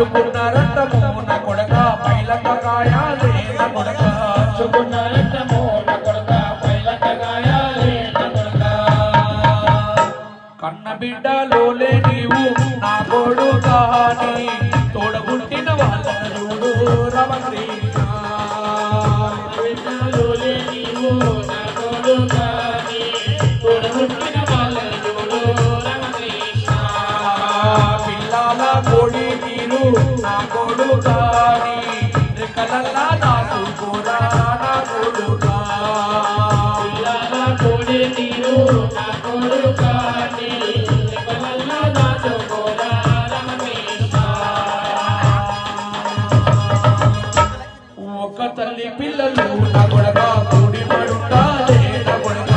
పంచుకున్న రక్తము నా కొడక పైలక గాయాలే నా కొడక. పంచుకున్న రక్తము నా కొడక పైలక గాయాలే నా కొడక. కన్న బిడ్డలోలే నీవు నా కొడుక అని తోడబుట్టిన వాళ్ళను చూడు కోడి కూడా నా కొడుకా. ఇలాలా నా కొడుకా ఒక పిల్లలు నా కొడక కూడి పడుంటారే నా కొడక?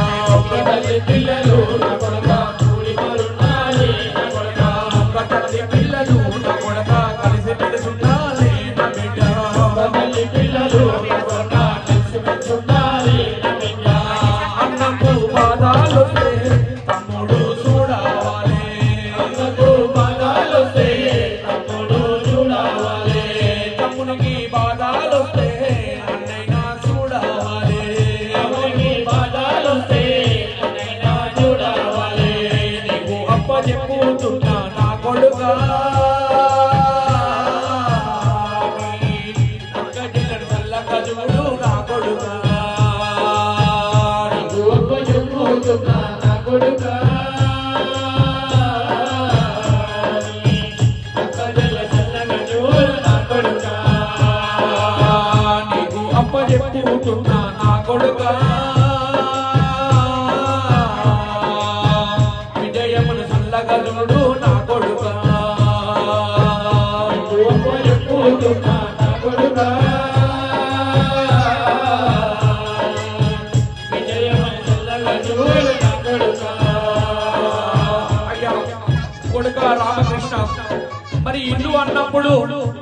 పిల్లలు నా కొడక. తమ్ముడు చూడవాలి. తమ్మునికి బాధాలొస్తే అన్నైనా చూడవాలి ఎవరికి బాధలొస్తే అన్నైనా చూడవాలి. నీకు అప్ప చెప్పుతున్నా నా కొడుకా చల్లగా నా కొడుకా నీకు ఒక్క చెప్పుతున్నా నా కొడుకా. చెప్పుతున్నా నా కొడుకా విజయమును చల్లగా నా కొడుక నీకు ఒక్క చెప్పుతున్నా నా కొడుకా. విజయమని చల్లగా చూడు నా కొడుక అయ్యా కొడుక రామకృష్ణ మరి ఇల్లు అన్నప్పుడు